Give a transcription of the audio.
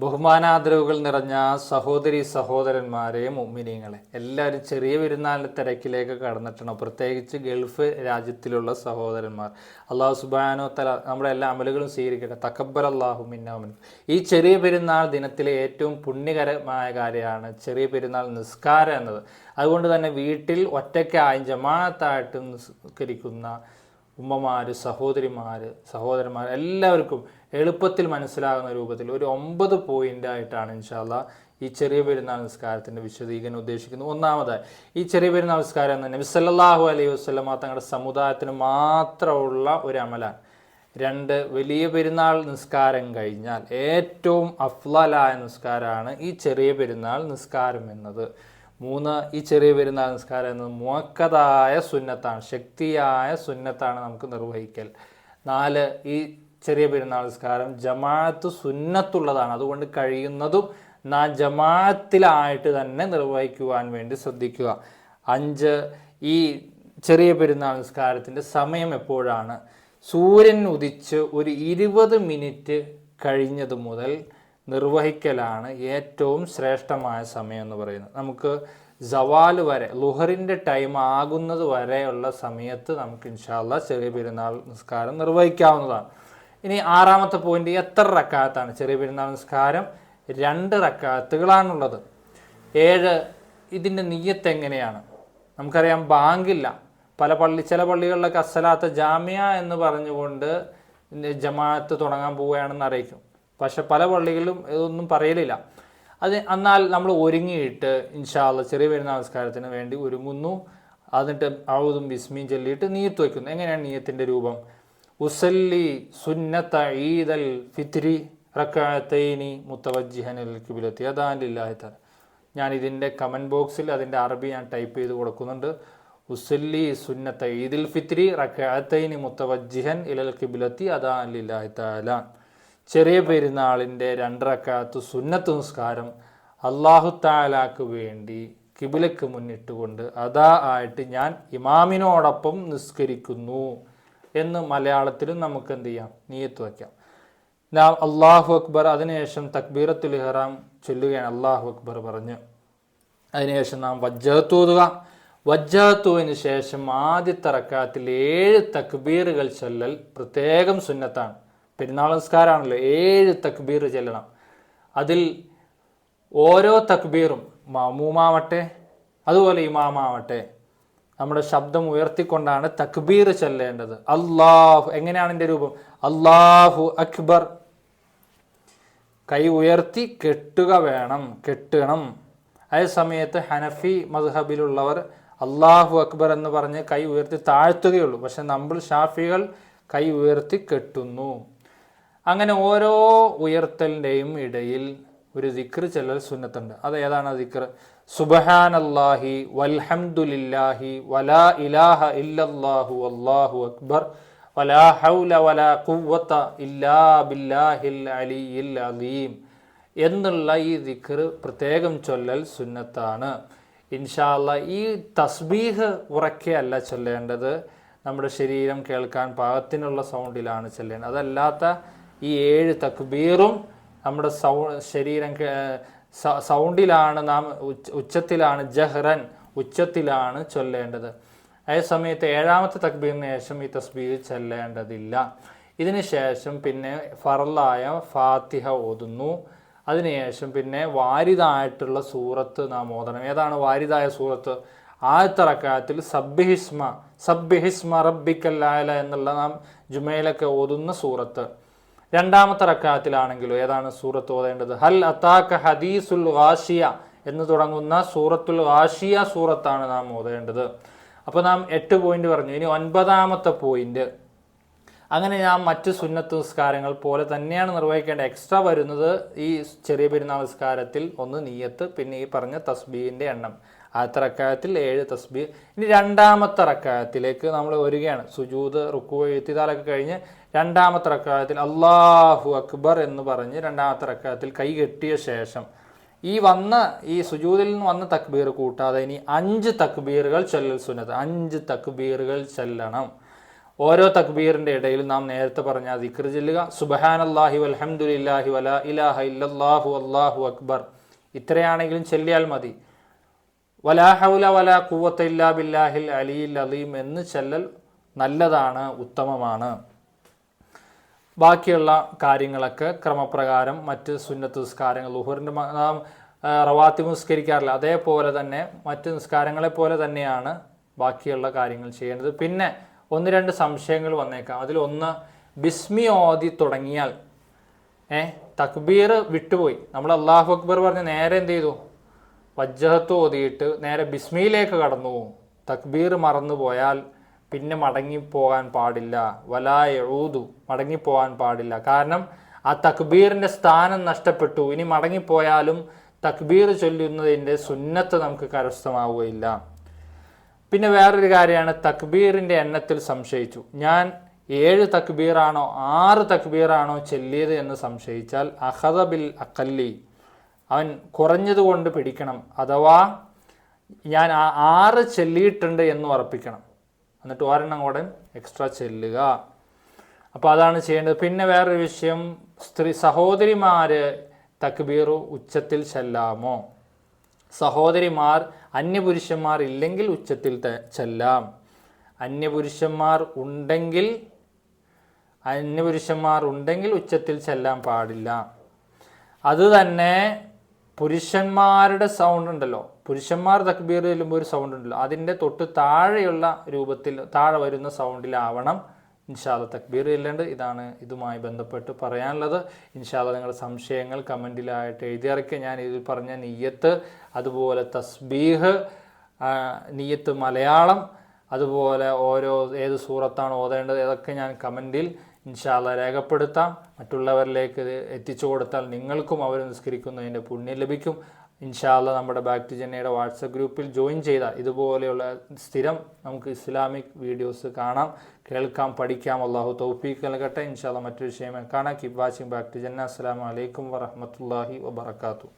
ബഹുമാനാദരവുകൾ നിറഞ്ഞ സഹോദരി സഹോദരന്മാരെ മുമ്മിനിങ്ങളെ എല്ലാവരും ചെറിയ പെരുന്നാളിന്റെ തിരക്കിലേക്ക് കടന്നിട്ടുണ്ട് പ്രത്യേകിച്ച് ഗൾഫ് രാജ്യത്തിലുള്ള സഹോദരന്മാർ. അള്ളാഹു സുബാനോ തല നമ്മുടെ എല്ലാ അമലുകളും സ്വീകരിക്കട്ടെ. തക്കബർ അള്ളാഹു മിന്നാമിൻ ഈ ചെറിയ പെരുന്നാൾ ദിനത്തിലെ ഏറ്റവും പുണ്യകരമായ കാര്യമാണ് ചെറിയ പെരുന്നാൾ നിസ്കാരം എന്നത്. അതുകൊണ്ട് തന്നെ വീട്ടിൽ ഒറ്റയ്ക്കായും ജമാഅത്തായിട്ട് നിസ്കരിക്കുന്ന ഉമ്മമാർ സഹോദരിമാർ സഹോദരന്മാർ എല്ലാവർക്കും എളുപ്പത്തിൽ മനസ്സിലാകുന്ന രൂപത്തിൽ ഒരു ഒമ്പത് പോയിന്റായിട്ടാണ് ഇൻഷാല്ല ഈ ചെറിയ പെരുന്നാൾ നിസ്കാരത്തിന്റെ വിശദീകരണം ഉദ്ദേശിക്കുന്നത്. ഒന്നാമതായി ഈ ചെറിയ പെരുന്നാൾ നിസ്കാരം എന്ന് നബി സല്ലല്ലാഹു അലൈഹി വസ്ലമ തങ്ങളുടെ സമുദായത്തിന് മാത്രമുള്ള ഒരു അമലാണ്. രണ്ട് വലിയ പെരുന്നാൾ നിസ്കാരം കഴിഞ്ഞാൽ ഏറ്റവും അഫ്ലലായ നിസ്കാരമാണ് ഈ ചെറിയ പെരുന്നാൾ നിസ്കാരം എന്നത്. മൂന്ന് ഈ ചെറിയ പെരുന്നാൾ നിസ്കാരം എന്നത് മുഖക്കതായ സുന്നത്താണ് ശക്തിയായ സുന്നത്താണ് നമുക്ക് നിർവഹിക്കൽ. നാല് ഈ ചെറിയ പെരുന്നാൾ നിസ്കാരം ജമാഅത്ത് സുന്നത്തുള്ളതാണ്. അതുകൊണ്ട് കഴിയുന്നതും നാ ജമാഅത്തിലായിട്ട് തന്നെ നിർവഹിക്കുവാൻ വേണ്ടി ശ്രദ്ധിക്കുക. അഞ്ച് ഈ ചെറിയ പെരുന്നാൾ നിസ്കാരത്തിന്റെ സമയം എപ്പോഴാണ്? സൂര്യൻ ഉദിച്ച് ഒരു ഇരുപത് മിനിറ്റ് കഴിഞ്ഞത് മുതൽ നിർവഹിക്കലാണ് ഏറ്റവും ശ്രേഷ്ഠമായ സമയം എന്ന് പറയുന്നത്. നമുക്ക് സവാൽ വരെ ലുഹറിന്റെ ടൈം ആകുന്നത് വരെയുള്ള സമയത്ത് നമുക്ക് ഇൻഷാല്ല ചെറിയ പെരുന്നാൾ നിസ്കാരം നിർവഹിക്കാവുന്നതാണ്. ഇനി ആറാമത്തെ പോയിന്റ് എത്ര റക്കാത്താണ്? ചെറിയ പെരുന്നാൾ നിസ്കാരം രണ്ട് റക്കാത്തുകളാണുള്ളത്. ഏഴ് ഇതിന്റെ നീയത്ത് എങ്ങനെയാണ്? നമുക്കറിയാം ബാങ്കില്ല. പല പള്ളി ചില പള്ളികളിലൊക്കെ അസലാത്ത ജാമ്യ എന്ന് പറഞ്ഞുകൊണ്ട് ജമാഅത്ത് തുടങ്ങാൻ പോവുകയാണെന്ന് അറിയിക്കും. പക്ഷെ പല പള്ളികളിലും ഇതൊന്നും പറയലില്ല. അത് എന്നാൽ നമ്മൾ ഒരുങ്ങിയിട്ട് ഇൻഷാല്ല ചെറിയ വരുന്ന നമസ്കാരത്തിന് വേണ്ടി ഒരുങ്ങുന്നു. എന്നിട്ട് അഴുതും ബിസ്മിയും ചൊല്ലിയിട്ട് നീയത്ത് വയ്ക്കുന്നു. എങ്ങനെയാണ് നീയത്തിന്റെ രൂപം? ഉസല്ലി സുന്നത്ത ഈദൽ ഫിത്രി റക്കാത്തൈനി മുത്തവജിഹനൽ കിബിലത്തി. അതാനില്ലാഹി തല ഞാൻ ഇതിന്റെ കമന്റ് ബോക്സിൽ അതിന്റെ അറബി ഞാൻ ടൈപ്പ് ചെയ്ത് കൊടുക്കുന്നുണ്ട്. ഉസല്ലി സുന്നത്ത ഈദുൽ ഫിത്രി റക്കാത്തൈനി മുത്തവജിഹൻ ഇലൽ കിബിലത്തി. അതാനില്ലാഹി താല ചെറിയ പെരുന്നാളിന്റെ രണ്ടറക്കാത്ത് സുന്നത്ത് നിസ്കാരം അള്ളാഹു താലാക്ക് വേണ്ടി കിബിലക്ക് മുന്നിട്ടുകൊണ്ട് അതാ ആയിട്ട് ഞാൻ ഇമാമിനോടൊപ്പം നിസ്കരിക്കുന്നു എന്ന് മലയാളത്തിലും നമുക്ക് എന്ത് ചെയ്യാം? നീയത്ത് വയ്ക്കാം. നാം അള്ളാഹു അക്ബർ അതിനുശേഷം തക്ബീറത്തുൽ ഇഹ്റാം ചൊല്ലുകയാണ് അള്ളാഹു അക്ബർ പറഞ്ഞ്. അതിനുശേഷം നാം വജ്ജഹത്തൂതുക വജ്ജഹത്തുവിന് ശേഷം ആദ്യത്തെ റക്കാത്തിൽ ഏഴ് തക്ബീറുകൾ ചൊല്ലൽ പ്രത്യേകം സുന്നത്താണ്. പെരുന്നാൾ നമസ്കാരമാണല്ലോ ഏഴ് തക്ബീർ ചെല്ലണം. അതിൽ ഓരോ തക്ബീറും മാമൂമാവട്ടെ അതുപോലെ ഇമാമാവട്ടെ നമ്മുടെ ശബ്ദം ഉയർത്തിക്കൊണ്ടാണ് തക്ബീർ ചൊല്ലേണ്ടത്. അള്ളാഹു എങ്ങനെയാണ് എന്റെ രൂപം? അള്ളാഹു അക്ബർ. കൈ ഉയർത്തി കെട്ടുക വേണം കെട്ടണം. അതേ സമയത്ത് ഹനഫി മദ്ഹബിലുള്ളവർ അള്ളാഹു അക്ബർ എന്ന് പറഞ്ഞ് കൈ ഉയർത്തി താഴ്ത്തുകയുള്ളൂ. പക്ഷെ നമ്മൾ ഷാഫികൾ കൈ ഉയർത്തി കെട്ടുന്നു. അങ്ങനെ ഓരോ ഉയർത്തലിന്റെയും ഇടയിൽ ഒരു ദിക്ർ ചെല്ലൽ സുന്നത്തുണ്ട്. അത് ഏതാണ് ദിക്ർ സുബഹാനല്ലാഹി വൽഹംദുലില്ലാഹി വലാ ഇലാഹ ഇല്ലല്ലാഹു അല്ലാഹു അക്ബർ. വലാ ഹൗല വലാ ഖുവ്വത ഇല്ലാ ബില്ലാഹിൽ അലിയിൽ അലീം എന്നുള്ള ഈ ദിക്ർ പ്രത്യേകം ചൊല്ലൽ സുന്നത്താണ്. ഇൻഷാല്ല ഈ തസ്ബീഹ് ഉറക്കെ അല്ല ചൊല്ലേണ്ടത്. നമ്മുടെ ശരീരം കേൾക്കാൻ പാകത്തിനുള്ള സൗണ്ടിലാണ് ചൊല്ലേണ്ടത്. അതല്ലാത്ത ഈ ഏഴ് തക്ബീറും നമ്മുടെ സൗ ശരീരം സൗണ്ടിലാണ് നാം ഉച്ച- ഉച്ചത്തിലാണ് ജഹ്റൻ ഉച്ചത്തിലാണ് ചൊല്ലേണ്ടത്. അതേ സമയത്ത് ഏഴാമത്തെ തക്ബീറിന് ശേഷം ഈ തസ്ബീർ ചൊല്ലേണ്ടതില്ല. ഇതിന് ശേഷം പിന്നെ ഫറലായ ഫാത്തിഹ ഓതുന്നു. അതിനുശേഷം പിന്നെ വാരിതായിട്ടുള്ള സൂറത്ത് നാം ഓതണം. ഏതാണ് വാരിതായ സൂറത്ത്? ആദ്യത്തെ റക്കാത്തിൽ സബ്ബിഹിസ്മ സബ്ബിഹിസ്മ റബ്ബിക്കല്ലായ എന്നുള്ള നാം ജുമയിലൊക്കെ ഓതുന്ന സൂറത്ത്. രണ്ടാമത്തെ റക്കാത്തിലാണെങ്കിലോ ഏതാണ് സൂറത്ത് ഓതേണ്ടത്? ഹൽ അത്താക്ക ഹദീസുൽ ഗാഷിയ എന്ന് തുടങ്ങുന്ന സൂറത്തുൽ ഗാഷിയ സൂറത്താണ് നാം ഓതേണ്ടത്. അപ്പോൾ നാം എട്ട് പോയിന്റ് പറഞ്ഞു. ഇനി ഒൻപതാമത്തെ പോയിന്റ് അങ്ങനെ ഞാൻ മറ്റ് സുന്നത്ത് നിസ്കാരങ്ങൾ പോലെ തന്നെയാണ് നിർവഹിക്കേണ്ടത്. എക്സ്ട്രാ വരുന്നത് ഈ ചെറിയ പെരുന്നാൾ നിസ്കാരത്തിൽ ഒന്ന് നീയത്ത് പിന്നെ ഈ പറഞ്ഞ തസ്ബീഹിന്റെ എണ്ണം. ആദ്യത്തെ റക്കായത്തിൽ ഏഴ് തസ്ബീഹ് ഇനി രണ്ടാമത്തെ റക്കായത്തിലേക്ക് നമ്മൾ വരികയാണ്. സുജൂത് റുക്കു എഴുത്തിതാലൊക്കെ കഴിഞ്ഞ് രണ്ടാമത്തെ റക്കായത്തിൽ അള്ളാഹു അക്ബർ എന്ന് പറഞ്ഞ് രണ്ടാമത്തെ റക്കായത്തിൽ കൈ കെട്ടിയ ശേഷം ഈ വന്ന ഈ സുജൂതിൽ നിന്ന് വന്ന തക്ബീർ കൂട്ടാതെ ഇനി അഞ്ച് തക്ബീറുകൾ ചൊല്ലൽ സുന്നത്ത്. അഞ്ച് തക്ബീറുകൾ ചെല്ലണം. ഓരോ തക്ബീറിന്റെ ഇടയിൽ നാം നേരത്തെ പറഞ്ഞ ദിക്ർ ചെല്ലുക. സുബഹാനല്ലാഹി വൽഹംദുലില്ലാഹി വല ഇലാഹ ഇല്ലാഹു അള്ളാഹു അക്ബർ. ഇത്രയാണെങ്കിലും ചെല്ലിയാൽ മതി. വലാ വല കൂവത്ത ഇല്ലാ ബില്ലാഹിൽ അലിയിൽ അലീം എന്ന് ചെല്ലൽ നല്ലതാണ് ഉത്തമമാണ്. ബാക്കിയുള്ള കാര്യങ്ങളൊക്കെ ക്രമപ്രകാരം മറ്റ് സുന്നത്ത് നിസ്കാരങ്ങൾ ലുഹറിന്റെ നാം റവാത്തി നിസ്കരിക്കാറില്ല. അതേപോലെ തന്നെ മറ്റ് നിസ്കാരങ്ങളെ പോലെ തന്നെയാണ് ബാക്കിയുള്ള കാര്യങ്ങൾ ചെയ്യേണ്ടത് പിന്നെ ഒന്ന് രണ്ട് സംശയങ്ങൾ വന്നേക്കാം. അതിലൊന്ന് ബിസ്മി ഓതി തുടങ്ങിയാൽ ഏ തക്ബീർ വിട്ടുപോയി. നമ്മൾ അള്ളാഹു അക്ബർ പറഞ്ഞ് നേരെ എന്ത് ചെയ്തു? വജ്ജഹത്ത് ഓതിയിട്ട് നേരെ ബിസ്മിയിലേക്ക് കടന്നു തക്ബീർ മറന്നു പോയാൽ പിന്നെ മടങ്ങിപ്പോകാൻ പാടില്ല. വലാ എഴുതു മടങ്ങിപ്പോകാൻ പാടില്ല. കാരണം ആ തക്ബീറിന്റെ സ്ഥാനം നഷ്ടപ്പെട്ടു. ഇനി മടങ്ങിപ്പോയാലും തക്ബീർ ചൊല്ലുന്നതിന്റെ സുന്നത്ത് നമുക്ക് കരസ്ഥമാവുകയില്ല. പിന്നെ വേറൊരു കാര്യമാണ് തക്ബീറിന്റെ എണ്ണത്തിൽ സംശയിച്ചു. ഞാൻ ഏഴ് തക്ബീറാണോ ആറ് തക്ബീറാണോ ചെല്ലിയത് എന്ന് സംശയിച്ചാൽ അഹദ ബിൽ അക്കല്ലി അവൻ കുറഞ്ഞതുകൊണ്ട് പിടിക്കണം. അഥവാ ഞാൻ ആ ആറ് ചെല്ലിയിട്ടുണ്ട് എന്ന് ഉറപ്പിക്കണം. എന്നിട്ട് ഒരെണ്ണം കൂടെ എക്സ്ട്രാ ചെല്ലുക. അപ്പോൾ അതാണ് ചെയ്യേണ്ടത്. പിന്നെ വേറൊരു വിഷയം സ്ത്രീ സഹോദരിമാർ തക്ബീർ ഉച്ചത്തിൽ ചെല്ലാമോ? സഹോദരിമാർ അന്യപുരുഷന്മാർ ഇല്ലെങ്കിൽ ഉച്ചത്തിൽ ചെല്ലാം. അന്യപുരുഷന്മാർ ഉണ്ടെങ്കിൽ അന്യപുരുഷന്മാർ ഉണ്ടെങ്കിൽ ഉച്ചത്തിൽ ചെല്ലാൻ പാടില്ല. അതുതന്നെ പുരുഷന്മാരുടെ സൗണ്ട് ഉണ്ടല്ലോ. പുരുഷന്മാർ തക്ബീർ ചെല്ലുമ്പോൾ ഒരു സൗണ്ട് ഉണ്ടല്ലോ. അതിന്റെ തൊട്ട് താഴെയുള്ള രൂപത്തിൽ താഴെ വരുന്ന സൗണ്ടിലാവണം ഇൻഷാല്ല തക്ബീർ ചെല്ലേണ്ടത് ഇതാണ് ഇതുമായി ബന്ധപ്പെട്ട് പറയാനുള്ളത്. ഇൻഷാല്ല നിങ്ങളുടെ സംശയങ്ങൾ കമന്റിലായിട്ട് എഴുതിയിറക്കുക ഞാൻ ഇതിൽ പറഞ്ഞ നീയത്ത് അതുപോലെ തസ്ബീഹ് നെയ്യത്ത് മലയാളം അതുപോലെ ഓരോ ഏത് സൂറത്താണ് ഓതേണ്ടത് ഇതൊക്കെ ഞാൻ കമന്റിൽ ഇൻഷാല്ല രേഖപ്പെടുത്താം. മറ്റുള്ളവരിലേക്ക് എത്തിച്ചു കൊടുത്താൽ നിങ്ങൾക്കും അവർ നിസ്കരിക്കുന്നതിന്റെ പുണ്യം ലഭിക്കും. ഇൻഷാല്ല നമ്മുടെ ബാക്ക് ടു ജെന്നയുടെ വാട്സപ്പ് ഗ്രൂപ്പിൽ ജോയിൻ ചെയ്താൽ ഇതുപോലെയുള്ള സ്ഥിരം നമുക്ക് ഇസ്ലാമിക് വീഡിയോസ് കാണാം കേൾക്കാം പഠിക്കാം. അള്ളാഹു തൗഫീഖ് നൽകട്ടെ. ഇൻഷാല്ല മറ്റൊരു വിഷയം കാണാം. കിബ് വാച്ചിങ് ബാക്ക് ടു ജന്ന അസ്സാം വലൈക്കും വറഹമത്തല്ലാഹി വബർക്കാത്തു